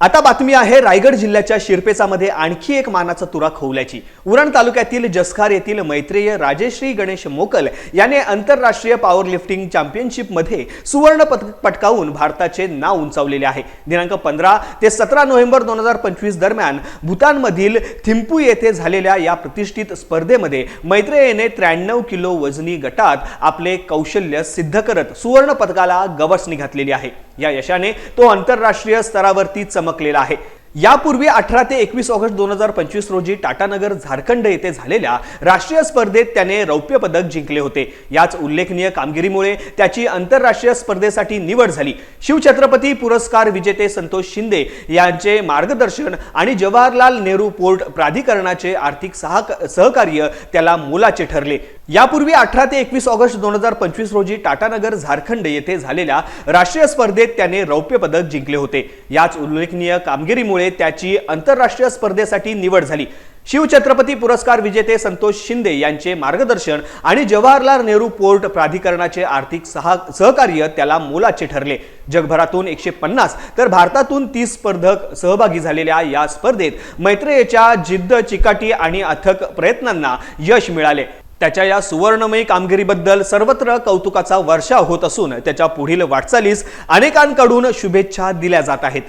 आता बातमी आहे रायगड जिल्ह्याच्या शिरपेचामध्ये आणखी एक मानाचा तुरा खोवल्याची. उरण तालुक्यातील जसखार येथील मैत्रेय राजेश्री गणेश मोकल याने आंतरराष्ट्रीय पॉवर लिफ्टिंग चॅम्पियनशिपमध्ये सुवर्ण पटकावून भारताचे नाव उंचावलेले आहे. दिनांक पंधरा ते सतरा नोव्हेंबर दोन हजार पंचवीस दरम्यान भूतानमधील थिंपू येथे झालेल्या या प्रतिष्ठित स्पर्धेमध्ये मैत्रेयने त्र्याण्णव किलो वजनी गटात आपले कौशल्य सिद्ध करत सुवर्ण पदकाला गवसणी घातलेली आहे. या यशाने तो आंतरराष्ट्रीय स्तरावरती चमकलेला आहे. यापूर्वी अठरा ते एकवीस ऑगस्ट दोन हजार पंचवीस रोजी टाटानगर झारखंड येथे झालेल्या राष्ट्रीय स्पर्धेत त्याने रौप्य पदक जिंकले होते. याच उल्लेखनीय कामगिरीमुळे त्याची आंतरराष्ट्रीय स्पर्धेसाठी निवड झाली. शिवछत्रपती पुरस्कार विजेते संतोष शिंदे यांचे मार्गदर्शन आणि जवाहरलाल नेहरू पोर्ट प्राधिकरणाचे आर्थिक सहा सहकार्य त्याला मोलाचे ठरले. यापूर्वी अठरा ते एकवीस ऑगस्ट दोन हजार पंचवीस रोजी टाटानगर झारखंड येथे झालेल्या राष्ट्रीय स्पर्धेत त्याने रौप्य पदक जिंकले होते. याच उल्लेखनीय कामगिरीमुळे त्याची आंतरराष्ट्रीय स्पर्धेसाठी निवड झाली. शिवछत्रपती पुरस्कार विजेते संतोष शिंदे यांचे मार्गदर्शन आणि जवाहरलाल नेहरू पोर्ट प्राधिकरणाचे आर्थिक सहा सहकार्य त्याला मोलाचे ठरले. जगभरातून एकशे पन्नास तर भारतातून तीस स्पर्धक सहभागी झालेल्या या स्पर्धेत मैत्रेयच्या जिद्द चिकाटी आणि अथक प्रयत्नांना यश मिळाले. त्याच्या या सुवर्णमयी कामगिरीबद्दल सर्वत्र कौतुकाचा वर्षाव होत असून त्याच्या पुढील वाटचालीस अनेकांकडून शुभेच्छा दिल्या जात आहेत.